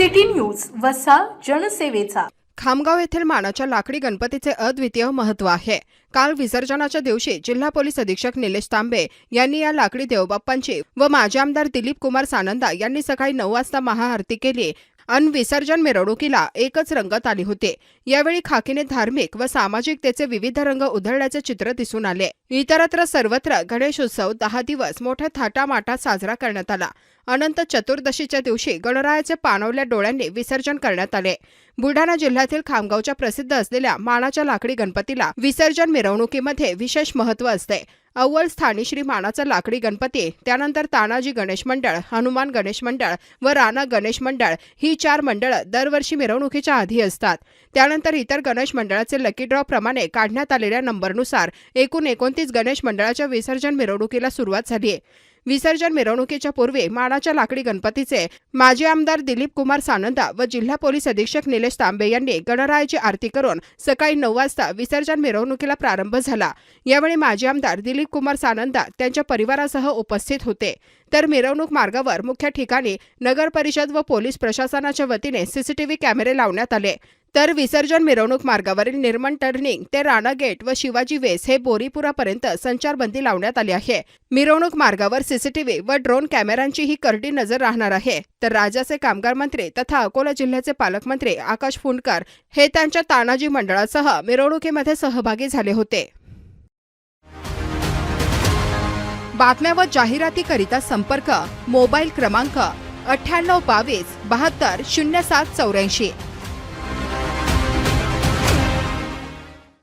City news वसा जनसेवेचा. खामगाव येथील मानाच्या लाकडी गणपतीचे अद्वितीय महत्त्व आहे. काल विसर्जनाच्या दिवशी जिल्हा पोलीस अधीक्षक निलेश तांबे यांनी या लाकडी देवबाप्पांची व माजी आमदार दिलीप कुमार सानंदा यांनी सकाळी नऊ वाजता महाआरती केली अन विसर्जन मिरवणुकीला एकच रंगत आली होते. यावेळी खाकीने धार्मिक व सामाजिकतेचे विविध रंग उधळल्याचे चित्र दिसून आले. इतरत्र सर्वत्र गणेशोत्सव दहा दिवस मोठ्या थाटामाटात साजरा करण्यात आला. अनंत चतुर्दशीच्या दिवशी गणरायाचे पाणवल्या डोळ्यांनी विसर्जन करण्यात आले. बुलढाणा जिल्ह्यातील खामगावच्या प्रसिद्ध असलेल्या मानाच्या लाकडी गणपतीला विसर्जन मिरवणुकीमध्ये विशेष महत्त्व असते. अव्वल स्थानी श्री मानाचा लाकडी गणपती त्यानंतर तानाजी गणेश मंडळ हनुमान गणेश मंडळ व राणा गणेश मंडळ ही चार मंडळं दरवर्षी मिरवणुकीच्या आधी असतात. त्यानंतर इतर गणेश मंडळाचे लकी ड्रॉ प्रमाणे काढण्यात आलेल्या नंबरनुसार एकूण एकोणतीस गणेश मंडळाच्या विसर्जन मिरवणुकीला सुरुवात झाली आहे. विसर्जन मिरवणुकीच्या पूर्वी माडाच्या लाकडी गणपतीचे माजी आमदार दिलीप कुमार सानंदा व जिल्हा पोलीस अधीक्षक निलेश तांबे यांनी गणरायाची आरती करून सकाळी नऊ वाजता विसर्जन मिरवणुकीला प्रारंभ झाला. यावेळी माजी आमदार दिलीप कुमार सानंदा त्यांच्या परिवारासह उपस्थित होते. तर मिरवणूक मार्गावर मुख्य ठिकाणी नगर परिषद व पोलीस प्रशासनाच्या वतीने सीसीटीव्ही कॅमेरे लावण्यात आले. तर विसर्जन मिरवणूक मार्गावरील निर्मण टर्निंग ते राणा गेट व शिवाजी वेस हे बोरीपुरापर्यंत संचारबंदी लावण्यात आली आहे. मिरवणूक मार्गावर सीसीटीव्ही व ड्रोन कॅमेऱ्यांची ही करडी नजर राहणार आहे. तर राज्याचे कामगार मंत्री तथा अकोला जिल्ह्याचे पालकमंत्री आकाश फुंडकर हे त्यांच्या तानाजी मंडळासह मिरवणुकीमध्ये सहभागी झाले होते. बातम्या व जाहिरातीकरिता संपर्क मोबाईल क्रमांक अठ्ठ्याण्णव बावीस बहात्तर शून्य सात चौऱ्याऐंशी.